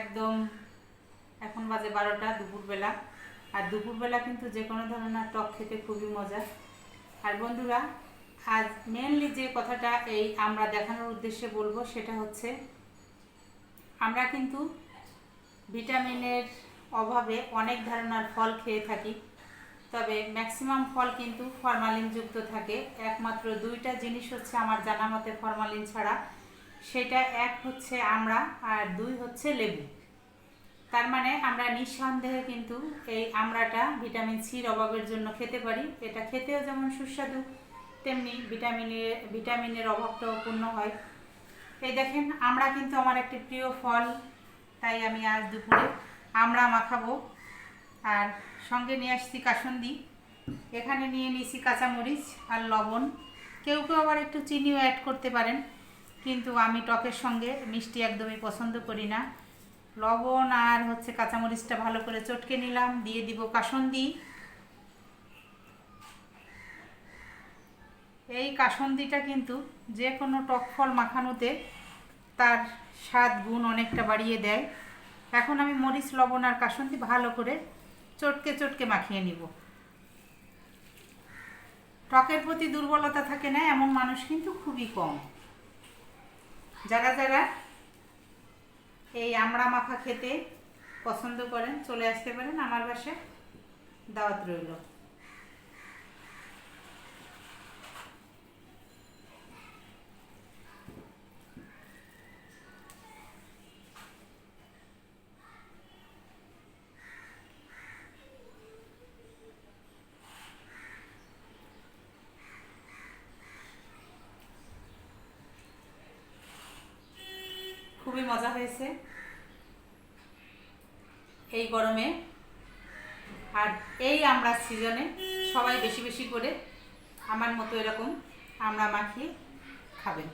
একদম এখন বাজে বারোটা দুপুরবেলা। আর দুপুরবেলা কিন্তু যে কোনো ধরনের টক খেতে খুবই মজা। আর বন্ধুরা, আজ মেনলি যে কথাটা এই আমরা দেখানোর উদ্দেশ্যে বলব সেটা হচ্ছে, আমরা কিন্তু ভিটামিনের অভাবে অনেক ধরনের ফল খেয়ে থাকি, তবে ম্যাক্সিমাম ফল কিন্তু ফরমালিনযুক্ত থাকে। একমাত্র দুইটা জিনিস হচ্ছে আমার জানা মতে ফরমালিন ছাড়া। সেটা এক হচ্ছে আমরা আর দুই হচ্ছে লেবু। তার মানে আমরা নিঃসন্দেহে কিন্তু এই আমড়াটা ভিটামিন সির অভাবের জন্য খেতে পারি। এটা খেতেও যেমন সুস্বাদু, তেমনি ভিটামিনের ভিটামিনের অভাবটাও পূর্ণ হয়। এই দেখেন, আমরা কিন্তু আমার একটি প্রিয় ফল, তাই আমি আজ দুপুরে আমড়া মাখাবো। আর সঙ্গে নিয়ে আসছি কাসন্দি। এখানে নিয়ে নিয়েছি কাঁচামরিচ আর লবণ। কেউ কেউ আবার একটু চিনিও অ্যাড করতে পারেন। কিন্তু আমি টকের সঙ্গে মিষ্টি একদমই পছন্দ করি না। লবণ আর হচ্ছে কাঁচামরিচটা ভালো করে চটকে নিলাম, দিয়ে দিব কাসন্দি। এই কাসন্দিটা কিন্তু যে কোনো টক ফল মাখানোতে তার স্বাদ, গুণ অনেকটা বাড়িয়ে দেয়। এখন আমি মরিচ, লবণ আর কাসন্দি ভালো করে চটকে চটকে মাখিয়ে নিব। টকের প্রতি দুর্বলতা থাকে না, এমন মানুষ কিন্তু খুবই কম। যারা যারা এই আমড়া মাখা খেতে পছন্দ করেন, চলে আসতে পারেন আমার বাসায়। দাওয়াত রইল। খুবই মজা হয়েছে। এই গরমে। আর এই আমরা সিজনে সবাই বেশি বেশি করে আমার মতো এরকম আমরা মাখিয়ে খাবেন।